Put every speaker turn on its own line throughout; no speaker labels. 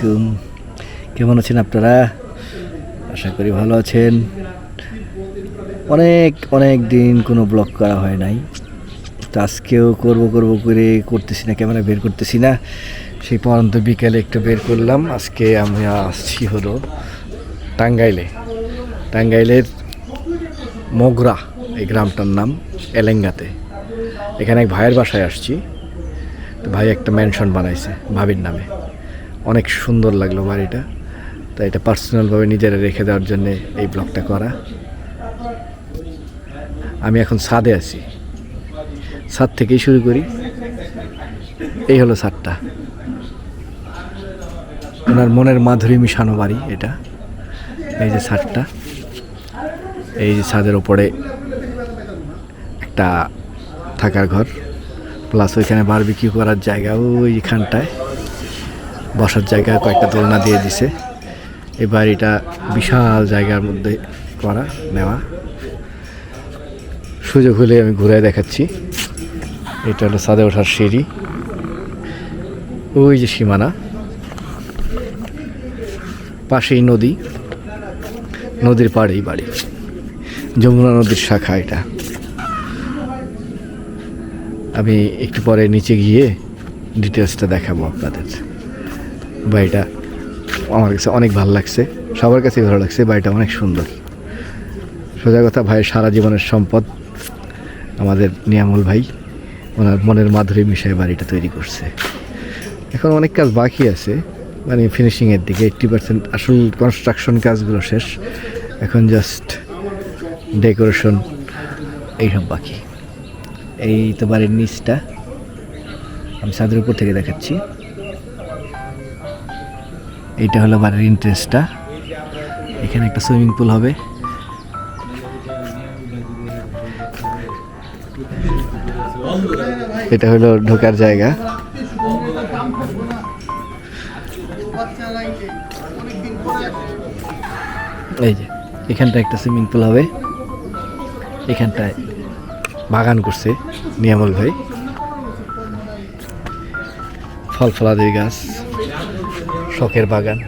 আলাইকুম। কেমন আছেন আপনারা? আশা করি ভালো আছেন। অনেক অনেক দিন কোনো ব্লগ করা হয় নাই। তো আজকেও করব করব করে করতেছি না, ক্যামেরা বের করতেছি না। সেই পরন্ত বিকেলে একটু বের করলাম। আজকে আমি আসছি হলো টাঙ্গাইলে। টাঙ্গাইলের মগরা, এই গ্রামটার নাম, এলেঙ্গাতে। এখানে এক ভাইয়ের বাসায় আসছি। তো ভাই একটা ম্যানশন বানাইছে, ভাবির নামে। অনেক সুন্দর লাগল বাড়িটা। তাই এটা পার্সোনালভাবে নিজেরা রেখে দেওয়ার জন্য এই ব্লগটা করা। আমি এখন ছাদে আছি। ছাদ থেকেই শুরু করি। এই হলো ছাদটা। ওনার মনের মাধুরী মিশানো বাড়ি এটা। এই যে ছাদটা। এই যে ছাদের ওপরে একটা থাকার ঘর। প্লাস ওইখানে বারবিকিউ করার জায়গা ওইখানটায়। বসার জায়গা কয়েকটা দোলনা দিয়ে দিছে। এই বাড়িটা বিশাল জায়গার মধ্যে করা, নেওয়া। সুযোগ হলে আমি ঘুরে দেখাচ্ছি। এটা হলো সাদে ওঠার সিঁড়ি। ওই যে সীমানা। পাশেই নদী। নদীর পাড়েই বাড়ি। যমুনা নদীর শাখা এটা। আমি একটু পরে নিচে গিয়ে ডিটেলসটা দেখাবো আপনাদের। বাড়িটা আমার কাছে অনেক ভালো লাগছে। সবার কাছেই ভালো লাগছে বাড়িটা অনেক সুন্দর। সোজা কথা, ভাই, সারা জীবনের সম্পদ আমাদের নিয়ামুল ভাই, ওনার মনের মাধুরী মিশায় বাড়িটা তৈরি করছে। এখন অনেক কাজ বাকি আছে মানে ফিনিশিংয়ের দিকে এইট্টি পার্সেন্ট আসল কনস্ট্রাকশন কাজগুলো শেষ। এখন জাস্ট ডেকোরেশন এইসব বাকি। এই তো বাড়ির নিচটা, আমি ছাদের উপর থেকে দেখাচ্ছি। এইটা হলো বাড়ির ইন্টারেস্টটা এখানে একটা সুইমিং পুল হবে। এটা হলো ঢোকার জায়গা। এই যে এখানটা একটা সুইমিং পুল হবে। এখানটায় বাগান করছে নিয়ামল ভাই। ফল ফলাদের গাছ। শখের বাগান।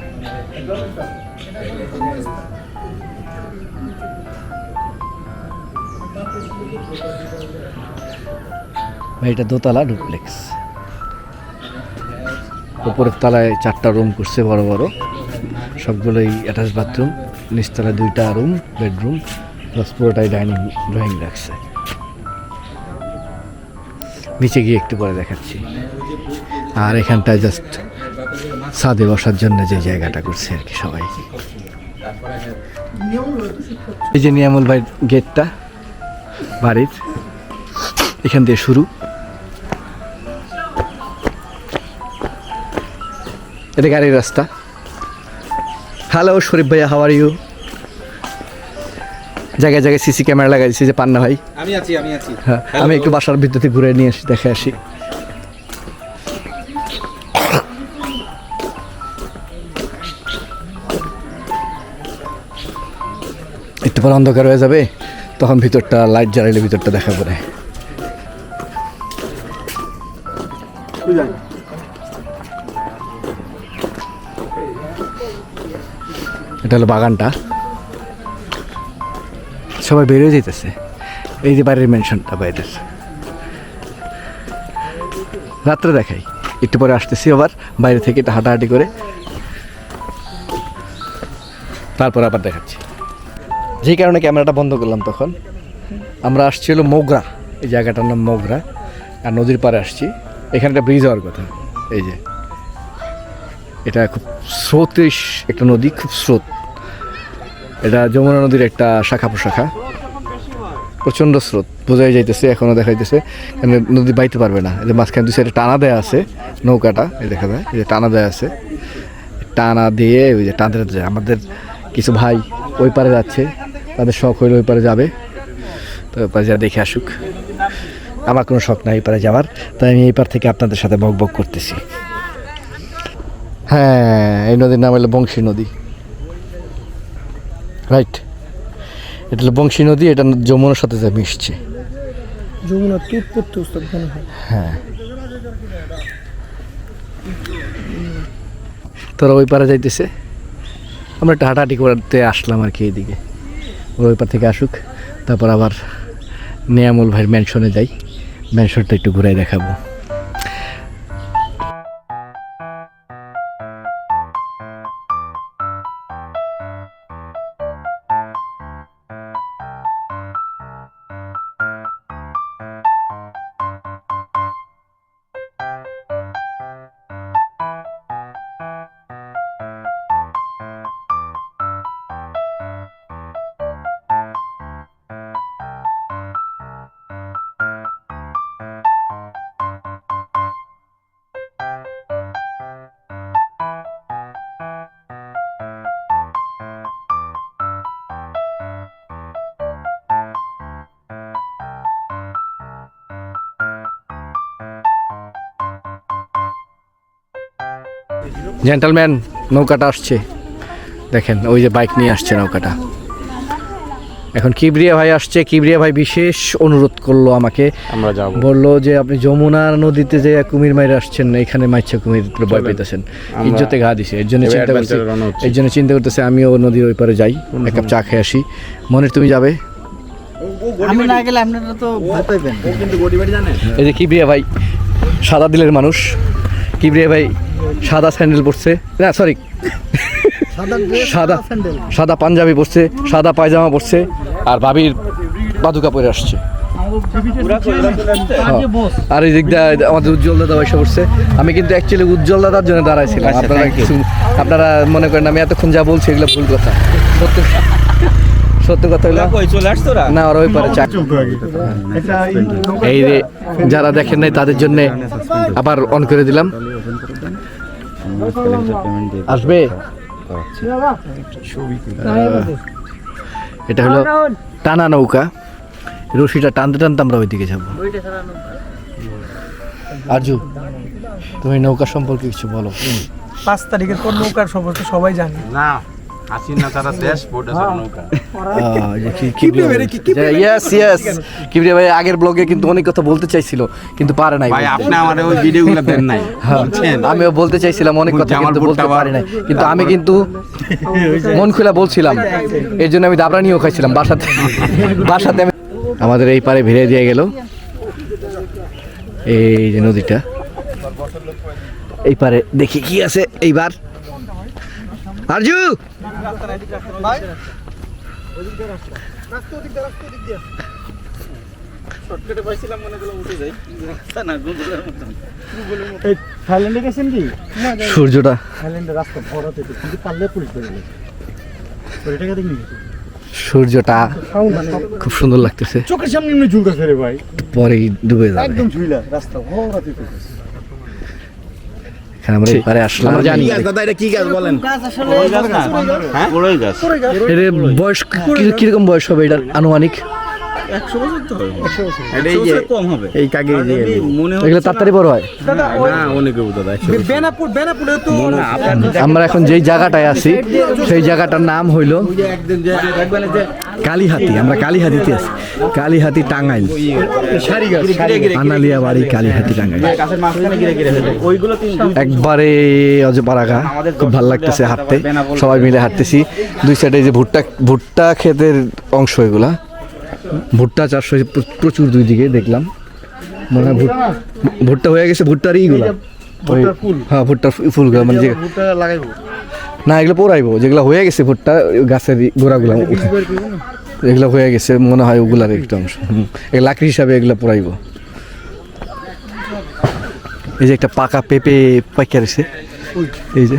এটা দোতলা ডুপ্লেক্স। উপরের তলায় চারটা রুম করছে বড় বড়। সবগুলোই অ্যাটাচ বাথরুম নিচতলায় দুইটা রুম, বেডরুম প্লাস পুরোটাই ডাইনিং, ড্রয়িং রাখছে। নিচে গিয়ে একটু পরে দেখাচ্ছি। আর এখানটায় জাস্ট ছাদে বসার জন্য যে জায়গাটা করছে আর কি সবাই। এই যে নিয়ামুল ভাই গেটটা বাড়ির এখান দিয়ে শুরু। এটা গাড়ির রাস্তা। হ্যালো শরীফ ভাইয়া হাওয়ার ইউ জায়গায় জায়গায় সিসি ক্যামেরা লাগাইছি যে পান্না ভাই।
আমি আছি আমি আছি।
হ্যাঁ আমি একটু বাসার ভিতরে ঘুরে নিয়ে আসি দেখে আসি। একটু পর অন্ধকার হয়ে যাবে, তখন ভিতরটা লাইট জ্বালাইলে ভিতরটা দেখা পড়ে। এটা হলো বাগানটা। সবাই বেরিয়ে যেতেছে এই যে বাড়ির মেনশনটা বাইরের। রাত্রে দেখাই। একটু পরে আসতেছি আবার, বাইরে থেকে একটু হাঁটাহাঁটি করে। তারপর আবার দেখাচ্ছি। যেই কারণে ক্যামেরাটা বন্ধ করলাম তখন। আমরা আসছি হলো মোগরা, এই জায়গাটার নাম মোগরা, আর নদীর পাড়ে আসছি। এখানে একটা ব্রিজ হওয়ার কথা, এই যে। এটা খুব স্রোতিস একটা নদী, খুব স্রোত। এটা যমুনা নদীর একটা শাখা প্রশাখা। প্রচণ্ড স্রোত, বোঝাই যাইতেছে এখনও দেখাইতেছে এখানে নদী বাইতে পারবে না, এই যে মাঝখানে দুই সাইডে টানা দেয়া আছে, নৌকাটা, এই দেখা যায়, এই যে টানা দেয়া আছে। টানা দিয়ে ওই যে টানতে টানতে যায়। আমাদের কিছু ভাই ওই পারে যাচ্ছে তাদের শখ হইলে ওই পারে যাবে। তো ওই পারে যা দেখে আসুক। আমার কোনো শখ নাই এই পারে যাওয়ার। তাই আমি এই পার থেকে আপনাদের সাথে বক বক করতেছি। হ্যাঁ এই নদীর নাম হলো বংশী নদী। রাইট এটা হলো বংশী নদী এটা যমুনার সাথে যা মিশছে।
যমুনা উৎপত্তি মনে হয়।
হ্যাঁ। তোরা ওই পারে যাইতেছে। আমরা একটু হাঁটাহাঁটি করতে আসলাম আর কি এইদিকে। ওরা ওই থেকে আসুক তারপর আবার নেয়ামল ভাইয়ের ম্যানশনে যাই। ম্যানশনটা একটু ঘুরাই দেখাবো। জেন্টালম্যান নৌকাটা আসছে। দেখেন ওই যে বাইক নিয়ে আসছে নৌকাটা। এখন কিবরিয়া ভাই আসছে। কিবরিয়া ভাই বিশেষ অনুরোধ করল আমাকে।
আমরা যাব।
বলল যে আপনি যমুনা নদীতে যে কুমির মাইরে আসছেন এখানে মাইছে কুমির ভয় পেতেছেন ইজ্জতে ঘা দিছে। এর জন্য চিন্তা করছি। এর জন্য চিন্তা করতেছে আমিও নদীর ওই পারে যাই। এক কাপ চা খেয়ে আসি। মনের তুমি যাবে?
আমি না গেলে আপনারা তো ভয় পাইবেন।
কিন্তু গড়ি বাড়ি জানেন?
এই যে কিবরিয়া ভাই সাদা দিলের মানুষ। কিবরিয়া ভাই সাদা স্যান্ডেল পরছে। না সরি
সাদা
সাদা পাঞ্জাবি পরছে সাদা পায়জামা পরছে আর ভাবির পাদুকা পরে আসছে। হ্যাঁ। আর এই দিকটা আমাদের উজ্জ্বল দাদা বসে পড়ছে। আমি কিন্তু অ্যাকচুয়ালি উজ্জ্বল দাদার জন্য দাঁড়াইছিলাম।
আচ্ছা,
আপনারা কিছু আপনারা মনে করেন আমি এতক্ষণ যা বলছি এগুলো ভুল কথা। সত্য কথা হলো না ওরা ওই পারে এই যে যারা দেখেন নাই তাদের জন্য আবার অন করে দিলাম। আসবে? এটা হলো টানা নৌকা। রশিটা টানতে টানতে আমরা ওইদিকে যাব। আরজু তুমি নৌকা সম্পর্কে কিছু বলো।
পাঁচ তারিখের পর নৌকার সম্পর্কে সবাই জানে।
না। নৌকা।
ইয়েস ইয়েস কিবরিয়া ভাই আগের ব্লগে কিন্তু অনেক কথা বলতে চাইছিল কিন্তু পারে নাই।
ভাই আপনি আমাদের ওই ভিডিওগুলো দেন নাই
আমিও বলতে চাইছিলাম অনেক কথা কিন্তু বলতে পারি নাই। কিন্তু আমি কিন্তু মন খুলে বলছিলাম এর জন্য আমি দাবরানিও খাইছিলাম বাসাতে। বাসাতে আমি আমাদের এই পারে ভিড়ে দিয়ে গেল। এই যে নদীটা। এই পারে দেখি কি আছে এইবার। আরজু!
থাইল্যান্ডে গেছেন কি
সূর্যটা।
রাস্তা ভরা থেকে কিন্তু পারলে পুলিশ ধরে নেয় ওই দেখি
সূর্যটা খুব সুন্দর লাগতেছে।
চোখের সামনে এমনি রে ভাই।
পরেই ডুবে যাবে।
একদম ঝুইলা রাস্তা ভরা থেকে
এখানে আমরা বয়স হবে আসলাম। আমরা জানি
দাদা এটা কি গাছ বলেন?
গাছ কীরকম
বয়স হবে এটা
এর বয়স কি- কীরকম হবে।
এটা এই যে কম হবে। এই কাগে যে মনে হয়
এগুলো তাড়াতাড়ি বড় হয়।
না অনেক দাদা
বেনাপুর বেনাপুরে তো
আমরা এখন যেই জায়গাটায় আছি সেই জায়গাটার নাম হইল
একদিন যে দেখবেন যে
কালীহাতি আমরা কালীহাতিতে আছি। কালীহাতি টাঙ্গাইল।
সারি
আনালিয়া বাড়ি কালীহাতি টাঙ্গাইল। একবারে অজপাড়াগা খুব ভালো লাগতেছে হাঁটতে। সবাই মিলে হাঁটতেছি। দুই সাইডে যে ভুট্টা ভুট্টা ক্ষেতের অংশ এগুলা। ভুট্টা চাষ হয়েছে প্রচুর দুই দিকে দেখলাম। মনে হয় ভুট- ভুট্টা হয়ে গেছে ভুট্টার ইগুলা ওই হ্যাঁ ভুট্টার ফুলগুলা মানে যে না এগুলো পোড়াইবো যেগুলো হয়ে গেছে ভুট্টা গাছের গোড়াগুলা। এগুলো হয়ে গেছে মনে হয় ওগুলার একটা অংশ। লাকড়ি হিসাবে এগুলো পোড়াইবো। এই যে একটা পাকা পেঁপে পাইকা রয়েছে এই যে।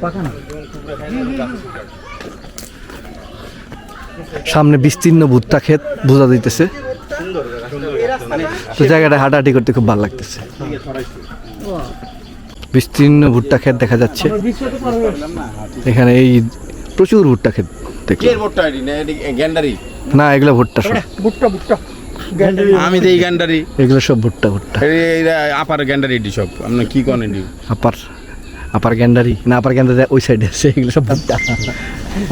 পাকা না?
সামনে বিস্তীর্ণ ভুট্টা ক্ষেত বোঝা দিতেছে তো জায়গাটা হাঁটাহাঁটি করতে খুব ভালো লাগতেছে। বিস্তীর্ণ ভুট্টা ক্ষেত দেখা যাচ্ছে। এখানে এই প্রচুর ভুট্টা ক্ষেত
না
এগুলো ভুট্টা সব।
ভুট্টা ভুট্টা।
আমি দেই গ্যান্ডারি।
এগুলো সব ভুট্টা ভুট্টা।
আপার গ্যান্ডারি এডি সব। আপনি কি কোন এডি
আপার আপার গ্যান্ডারি। না আপার গ্যান্ডারি ওই সাইডে আছে এগুলো সব ভুট্টা।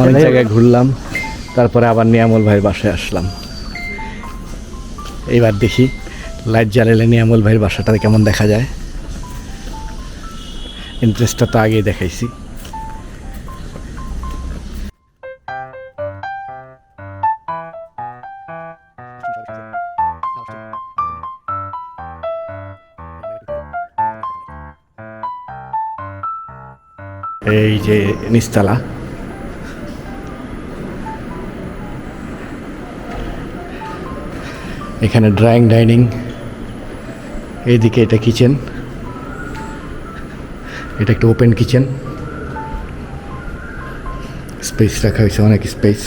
অনেক জায়গায় ঘুরলাম। তারপরে আবার নিয়ামল ভাইয়ের বাসায় আসলাম। এইবার দেখি লাইট জ্বালালে নিয়ামল ভাইয়ের বাসাটা কেমন দেখা যায়। ইন্টারেস্টটা তো আগেই দেখাইছি। এই যে নিস্তালা এখানে ড্রয়িং ডাইনিং এইদিকে এটা কিচেন এটা একটা ওপেন কিচেন স্পেস রাখা হয়েছে, অনেক স্পেস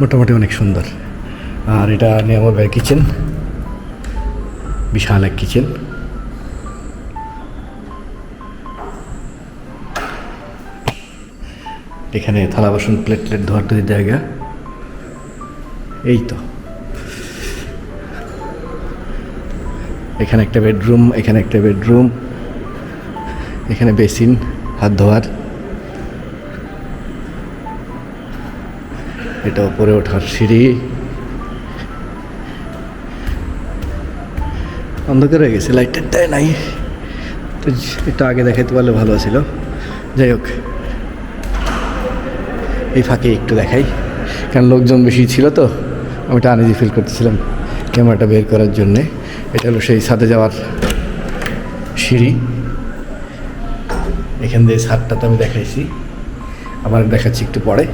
মোটামুটি অনেক সুন্দর। আর এটা নিয়ামর ভাইয়ের কিচেন বিশাল এক কিচেন এখানে থালা বাসন প্লেট প্লেট ধোয়ার টুদির জায়গা। এই তো এখানে একটা বেডরুম, এখানে একটা বেডরুম, এখানে বেসিন, হাত ধোয়ার। এটা উপরে ওঠার সিঁড়ি। অন্ধকার হয়ে গেছে লাইটটা দেয় নাই। তো এটা আগে দেখাইতে পারলে ভালো ছিল যাই হোক। এই ফাঁকে একটু দেখাই। কারণ লোকজন বেশি ছিল তো, আমি এটা আনিজি ফিল করতেছিলাম ক্যামেরাটা বের করার জন্যে। এটা হলো সেই ছাদে যাওয়ার সিঁড়ি। এখান দিয়ে ছাদটা তো আমি দেখাইছি। আবার দেখাচ্ছি একটু পরে।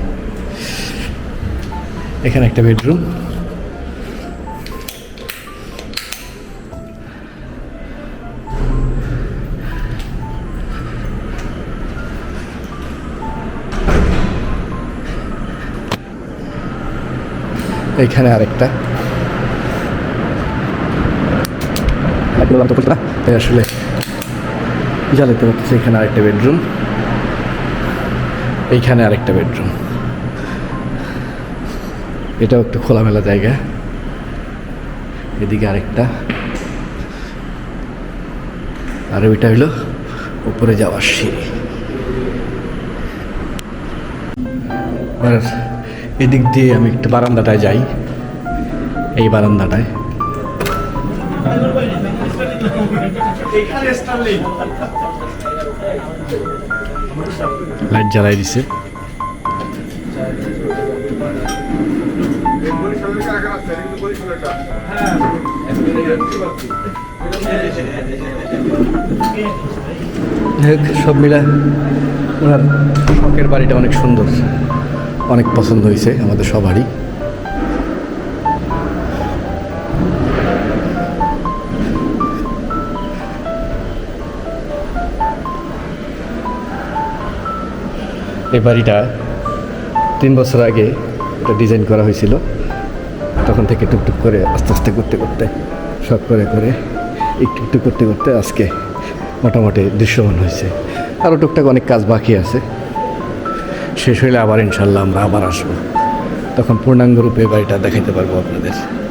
এখানে একটা বেডরুম। এখানে আরেকটা। তো না আসলে জ্বালাতে পারতেছে এখানে আরেকটা বেডরুম। এইখানে আরেকটা বেডরুম। এটাও একটু খোলামেলা জায়গা। এদিকে আরেকটা। আর ওইটা হইল উপরে যাওয়ার সিঁড়ি। আর এদিক দিয়ে আমি একটু বারান্দাটায় যাই। এই বারান্দাটায়। লাইট জ্বালাই দিছে। সব মিলে ওনার শখের বাড়িটা অনেক সুন্দর। অনেক পছন্দ হয়েছে আমাদের সবারই। এই বাড়িটা তিন বছর আগে এটা ডিজাইন করা হয়েছিল। তখন থেকে টুকটুক করে আস্তে আস্তে করতে করতে সব করে করে, একটু একটু করতে করতে আজকে মোটামুটি দৃশ্যমান হয়েছে। আরও টুকটাক অনেক কাজ বাকি আছে। শেষ হইলে আবার ইনশাল্লাহ আমরা আবার আসব। তখন পূর্ণাঙ্গ রূপে বাড়িটা দেখাইতে পারব আপনাদের।